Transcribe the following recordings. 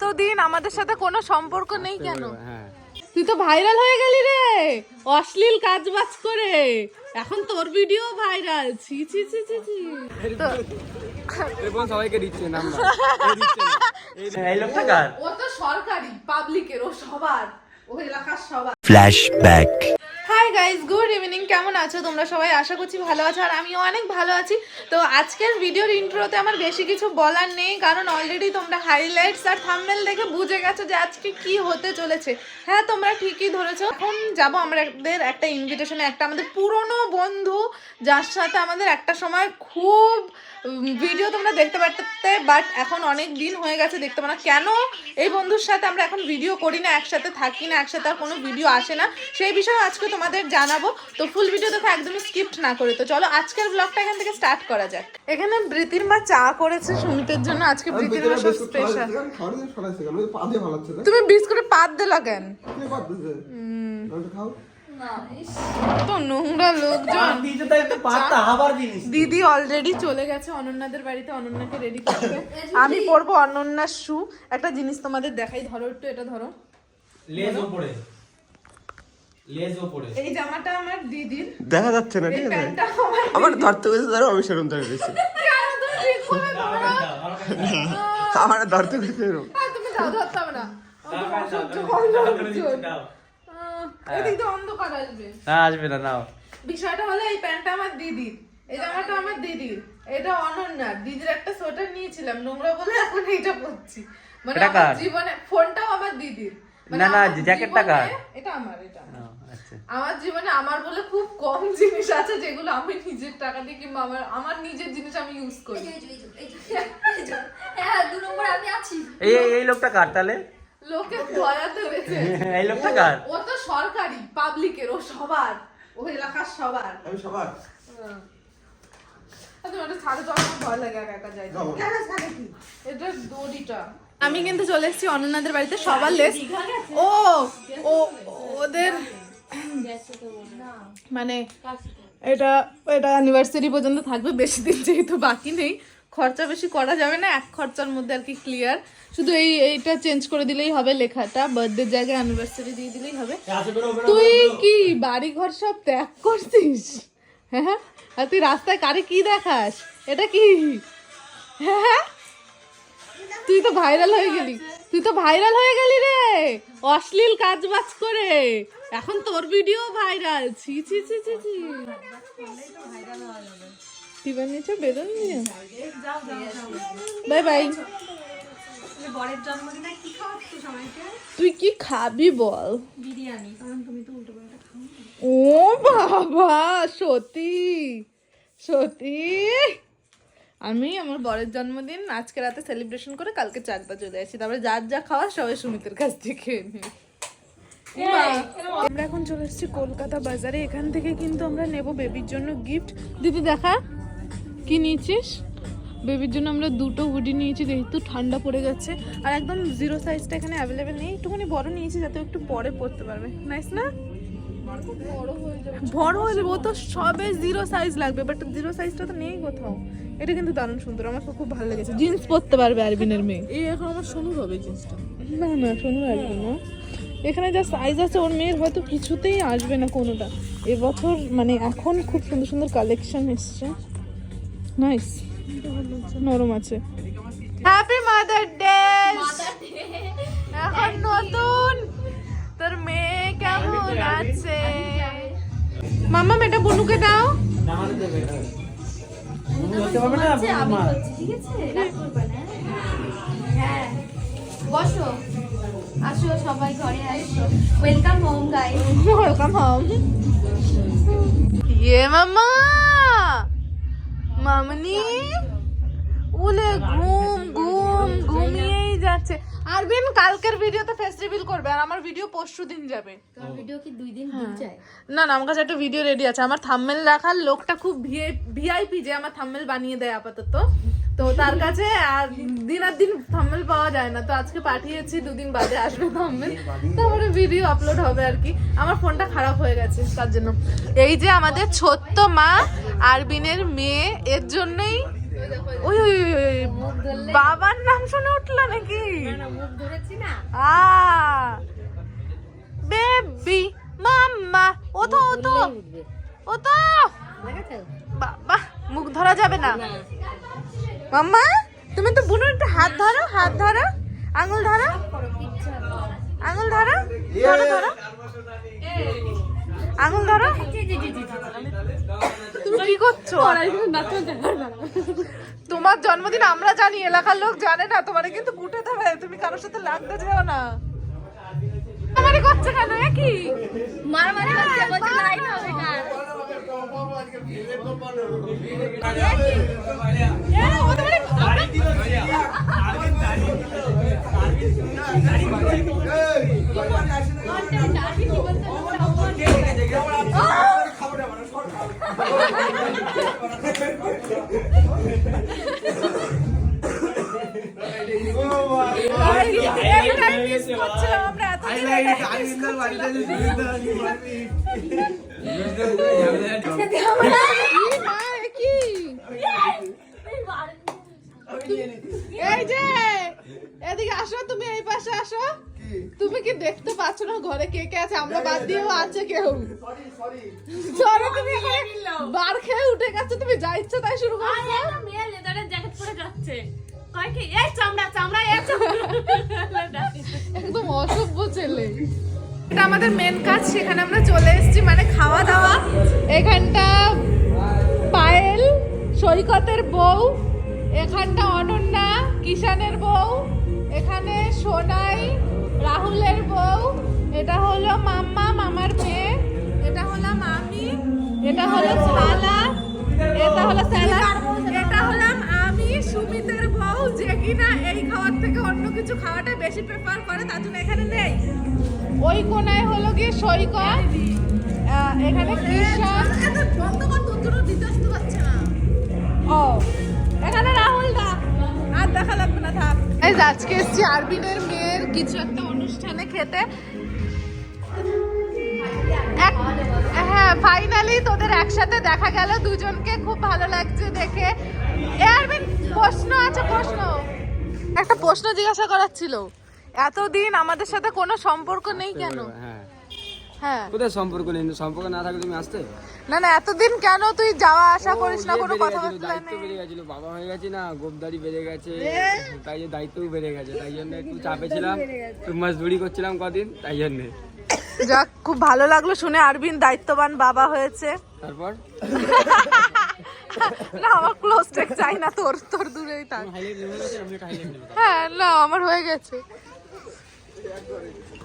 এতদিন আমাদের সাথে কোনো সম্পর্ক নেই কেন? হ্যাঁ। তুই তো ভাইরাল হয়ে গেলি রে। অশ্লীল কাজ বাজ করে। এখন তোর ভিডিও ভাইরাল ছি ছি ছি ছি ছি। সবাইকে দিচ্ছে নাম্বার এই লোকটা কার? ও তো সরকারি পাবলিকের ও সবার ও এলাকার সবার. হাই গাইস গুড ইভিনিং কেমন আছো? তোমরা সবাই আশা করছি ভালো আছো আর আমিও অনেক ভালো আছি। তো আজকের ভিডিওর ইন্ট্রোতে আমার বেশি কিছু বলার নেই, কারণ অলরেডি তোমরা হাইলাইটস আর থাম্বনেল দেখে বুঝে গেছো যে আজকে কি হতে চলেছে। হ্যাঁ তোমরা ঠিকই ধরেছো। এখন যাব আমাদের একটা ইনভিটেশনে একটা আমাদের পুরনো বন্ধু, যার সাথে আমাদের একটা সময় খুব ভিডিও তোমরা দেখতে পারতে বাট এখন অনেক দিন হয়ে গেছে দেখতে পারো না। কেন এই বন্ধুর সাথে আমরা এখন ভিডিও করি না একসাথে থাকি না একসাথে আর কোনো ভিডিও আসে না? সেই বিষয়ে আজকে তোমাদের জানাব। তো ফুল ভিডিও দেখো একদমই স্কিপ্ট না করে। তো চলো আজকের ব্লগটা এখান থেকে স্টার্ট করা যাক। এখানে প্রীতির মা চা করেছে সুমিতের জন্য। আজকে প্রীতির মা সব স্পেশাল তুমি বিস্কুটে পাত দিলা কেন? তো নোংরা লোকজন দিদি অলরেডি চলে গেছে অনন্যাদের বাড়িতে অনন্যাকে রেডি করতে আমি পরবো অনন্যার শু একটা জিনিস তোমাদের দেখাই ধরো একটু এটা ধরো লেজ ওপরে এই জামাটা আমার দিদির দেখা যাচ্ছে না ঠিক আছে আমার ধরতে গেছে ধরো আমি সেরকম ধরে? আমার ধরতে গেছে এরকম তুমি যাও ধরতে হবে না এদিক দিয়ে অন্ধকার আসবে। না আসবে না নাও। বিষয়টা হলো এই প্যান্টটা আমার দিদির। এই জামাটা আমার দিদির। এটা অনন্যার দিদির একটা সোয়েটার নিয়েছিলাম নোংরা বলে এখন এইটা পরছি। মানে আমার জীবনে ফোনটাও আমার দিদির। মানে না, না, আমার জ্যাকেটটা কার? এটা আমার এটা আমার। আচ্ছা। আমার জীবনে আমার বলে খুব কম জিনিস আছে যেগুলো আমি নিজের টাকা দিয়ে কিংবা আমার আমার নিজের জিনিস আমি ইউজ করি। হ্যাঁ দু নম্বর আমি আছি। এই এই- এই লোকটা কার তাহলে? লোকে দয়াতে বেঁচে এই লোকটা কার? ও তো সরকারি পাবলিকের ও সবার। ও এলাকার সবার। আমি সবার। এটা দড়িটা। আমি কিন্তু চলে এসেছি অনন্যাদের বাড়িতে সবার লেস ও ও ওদের মানে এটা এটা অ্যানিভার্সারি পর্যন্ত থাকবে বেশি দিন যেহেতু বাকি নেই। খরচা বেশি করা যাবে না এক খরচার মধ্যে আর কি ক্লিয়ার শুধু এই এইটা চেঞ্জ করে দিলেই হবে লেখাটা বার্থডে জায়গায় অ্যানিভার্সারি দিয়ে দিলেই হবে তুই কি বাড়ি ঘর সব ত্যাগ করছিস হ্যাঁ আর তুই রাস্তায় কারে কি দেখাস এটা কি হ্যাঁ তুই তো ভাইরাল হয়ে গেলি তুই তো ভাইরাল হয়ে গেলি রে অশ্লীল কাজ বাজ করে এখন তোর ভিডিও ভাইরাল ছি ছি ছি ছি ছি কি বানিয়েছো? বেলুন নিয়ে বাই বাই। তুই কি খাবি বল? ও বাবা সত্যি সত্যি আমি আমার বরের জন্মদিন আজকে রাতে সেলিব্রেশন করে কালকে চাকদা চলে আসি। তারপরে যার যা খাওয়া সবাই সুমিতের কাছ থেকে আমরা এখন চলে এসেছি কলকাতা বাজারে। এখান থেকে কিন্তু আমরা নেব বেবির জন্য গিফট দিদি দেখা। কি নিয়েছিস? বেবির জন্য আমরা দুটো হুডি নিয়েছি যেহেতু ঠান্ডা পড়ে যাচ্ছে আর একদম জিরো সাইজটা এখানে অ্যাভেলেবেল নেই। একটুখানি বড় নিয়েছি যাতে একটু পরে পড়তে পারবে। নাইস না? বড় হয়ে যাবে। ও তো সবে জিরো সাইজ লাগবে বাট জিরো সাইজটা তো নেই কোথাও। এটা কিন্তু দারুণ সুন্দর। আমার তো খুব ভালো লেগেছে। জিন্স পরতে পারবে আরবিনের মেয়ে। এই এখন আমার সোনুর হবে জিনিসটা। না না শোনো আসবে না এখানে যা সাইজ আছে ওর মেয়ের হয়তো কিছুতেই আসবে না কোনোটা। এবছর মানে এখন খুব সুন্দর সুন্দর কালেকশন এসছে। নাইস নরম আছে। হ্যাপি মাদার ডে এখন নতুন। তোর মেয়ে কেমন আছে? মামা এটা বনুকে দাও। না হ্যাঁ? বসো। আসো সবাই ঘরে আসো। Welcome home guys welcome home ইয়ে মামা মামনি? উলে ঘুম ঘুম ঘুমিয়েই যাচ্ছে। আরবিন কালকের ভিডিওতে ফেস রিভিল করবে আর আমার ভিডিও পরশু দিন যাবে। তোমার ভিডিও কি দুই দিন দিন যায়? না না আমার কাছে একটা ভিডিও রেডি আছে। আমার থাম্মেল রাখার লোকটা খুব ভিআইপি যে আমার থাম্মেল বানিয়ে দেয় আপাতত। তো তার কাছে আর দিন আর দিন থাম্মেল পাওয়া যায় না। তো আজকে পাঠিয়েছি দুদিন বাদে আসবে থাম্মেল তারপরে ভিডিও আপলোড হবে আর কি। আমার ফোনটা খারাপ হয়ে গেছে তার জন্য। এই যে আমাদের ছোট্ট মা আরবিনের মেয়ে এর জন্যই ওই ওই বাবার নাম শুনে উঠল নাকি? না, না, মুখ ধরেছি না। আ। বেবি মাম্মা ও তো ও তো ও তো বাবা মুখ ধরা যাবে না। মাম্মা তুমি তো বুনুর একটু হাত ধরো হাত ধরো। আঙুল ধরো। আঙুল ধরো ধরো ধরো। আঙুল ধরো। তুমি কি করছ? তোমার জন্মদিন আমরা জানি এলাকার লোক জানে না তোমার কিন্তু কুটে দেবে। তুমি কারোর সাথে লাগতে যেও না। আমারে করছে কেন কি? মারামারি হচ্ছে, বলছে লাইন হবে না। ও এই যে এদিকে আসো তুমি এই পাশে আসো। তুমি কি দেখতে পাচ্ছ না ঘরে? কে কে আছে? আমরা বাদ দিয়েও আছে। কেউ সরি তুমি বার খেয়ে উঠে গেছো তুমি যা ইচ্ছা তাই শুরু মেয়ে লেদারের জ্যাকেট পরে যাচ্ছে। কয় কি? এই চামড়া চামড়া। একদম অসভ্য ছেলে। এটা আমাদের মেন কাজ, সেখানে আমরা চলে এসেছি মানে খাওয়া দাওয়া। এখানটা পায়েল, সৈকতের বউ, এখানটা অনন্যা কিষানের বউ, এখানে সোনাই, রাহুলের বউ, এটা হলো মাম্মা, মামার মেয়ে, এটা হলো মামি, এটা হলো ছালা এটা হলো স্যালা এটা হলাম আমি, সুমিতের বউ, যে কিনা এই খাওয়ার থেকে অন্য কিছু খাওয়াটা বেশি প্রেফার করে, তার জন্য এখানে নেই। ওই কোনায় হলো গিয়ে সৈকত। এখানে কৃষক ও, এখানে রাহুল দা। আর দেখা লাগবে না, থাক। আজকে এসছি আরবিনের মেয়ের কিছু একটা অনুষ্ঠানে খেতে। হ্যাঁ ফাইনালি তোদের একসাথে দেখা গেল। দুজনকে খুব ভালো লাগছে দেখে। এ, আরবিন, প্রশ্ন আছে, প্রশ্ন। একটা প্রশ্ন জিজ্ঞাসা করার ছিল। এতদিন আমাদের সাথে কোনো সম্পর্ক নেই কেন? হ্যাঁ। হ্যাঁ। কোথায় সম্পর্ক নেই? সম্পর্ক না থাকলে তুমি আসতে? না না এতদিন কেন তুই যাওয়া আসা করিস না? কোনো কথা গেছিল, দায়িত্ব বেড়ে গেছিল বাবা হয়ে গেছে না গোপদারি বেড়ে গেছে তাই জন্য দায়িত্বও বেড়ে গেছে তাই জন্য একটু চাপে ছিলাম একটু মজদুরি করছিলাম কদিন তাই জন্যে। যাক খুব ভালো লাগল শুনে আরবিন দায়িত্ববান বাবা হয়েছে। তারপর? না আমার ক্লোজ টেক চাই না তোর তোর দূরেই থাক। হ্যাঁ না আমার হয়ে গেছে।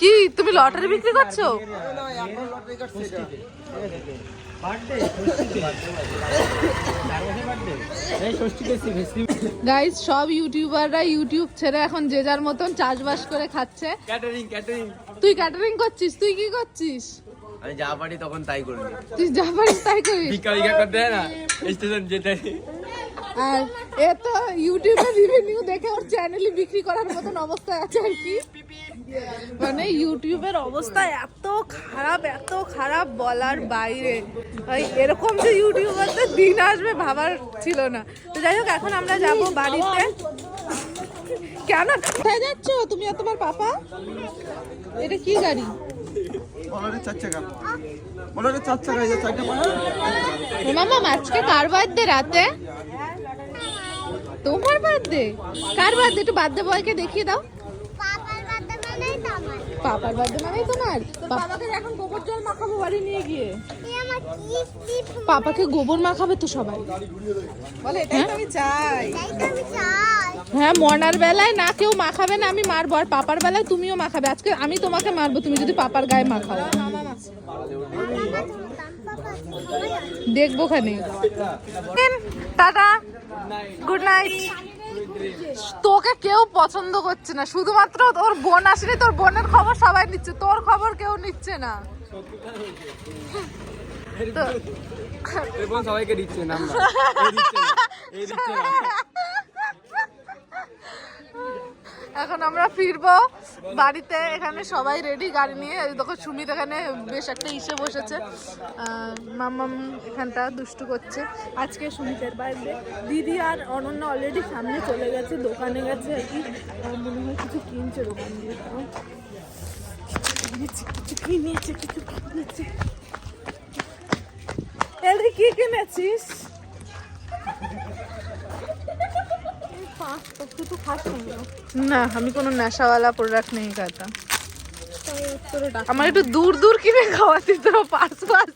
কি তুমি লটারি বিক্রি করছ? গাইস সব ইউটিউবাররা ইউটিউব ছেড়ে এখন যে যার মতন চাষবাস করে খাচ্ছে। ক্যাটারিং ক্যাটারিং তুই ক্যাটারিং করছিস? তুই কি করছিস? আমি যা পারি তখন তাই করবি তুই যা পারিস তাই করিস? ভিক্ষা ভিক্ষা করতে না। স্টেশন যেতে আর এ তো ইউটিউবে রিভিনিউ দেখে ওর চ্যানেলই বিক্রি করার মতন অবস্থায় আছে আর কি। মানে ইউটিউবের অবস্থা এত খারাপ এত খারাপ বলার বাইরে। এরকম যে ইউটিউবারদের দিন আসবে ভাবার ছিল না। তো যাই হোক এখন আমরা যাব বাড়িতে। কেন? কোথায় যাচ্ছ? তুমি আর তোমার পাপা? এটা কি গাড়ি? মামা আজকে কার বার্থডে রাতে? তোমার বার্থডে? কার বার্থডে? একটু বার্থডে বয়কে দেখিয়ে দাও। পাপার বার্থডে মানেই তোমার? পাপাকে এখন গোবর জল মাখাবো বাড়ি নিয়ে গিয়ে। পাপাকে গোবর মাখাবে তো সবাই। বলে এটাই তো আমি চাই। হ্যাঁ মনার বেলায় না কেউ মাখাবে না আমি মারবো। আর পাপার বেলায় তুমিও মাখাবে। আজকে আমি তোমাকে মারবো তুমি যদি পাপার গায়ে মাখাও। দেখব খানে টাটা। গুড নাইট তোকে কেউ পছন্দ করছে না। শুধুমাত্র তোর বোন আসেনি তোর বোনের খবর সবাই নিচ্ছে। তোর খবর কেউ নিচ্ছে না। তো- এই বোন সবাইকে দিচ্ছে না। এখন আমরা ফিরবো। বাড়িতে এখানে সবাই রেডি গাড়ি নিয়ে। দেখো, সুমিত এখানে বেশ একটা ইসে বসেছে। মাম্মাম এখানটা দুষ্টু করছে। আজকে সুমিতের বাড়িতে দিদি আর অনন্য অলরেডি সামনে চলে গেছে, দোকানে গেছে আর কি। মনে হয় কিছু কিনছে দোকান দিয়ে। কিছু কিনেছে কিছু কিনেছে। কি কিনেছিস? না আমি কোনো নেশাওয়ালা প্রোডাক্ট নেই খাতা আমার একটু দূর দূর কিনে খাওয়াতি তো পার্স পার্স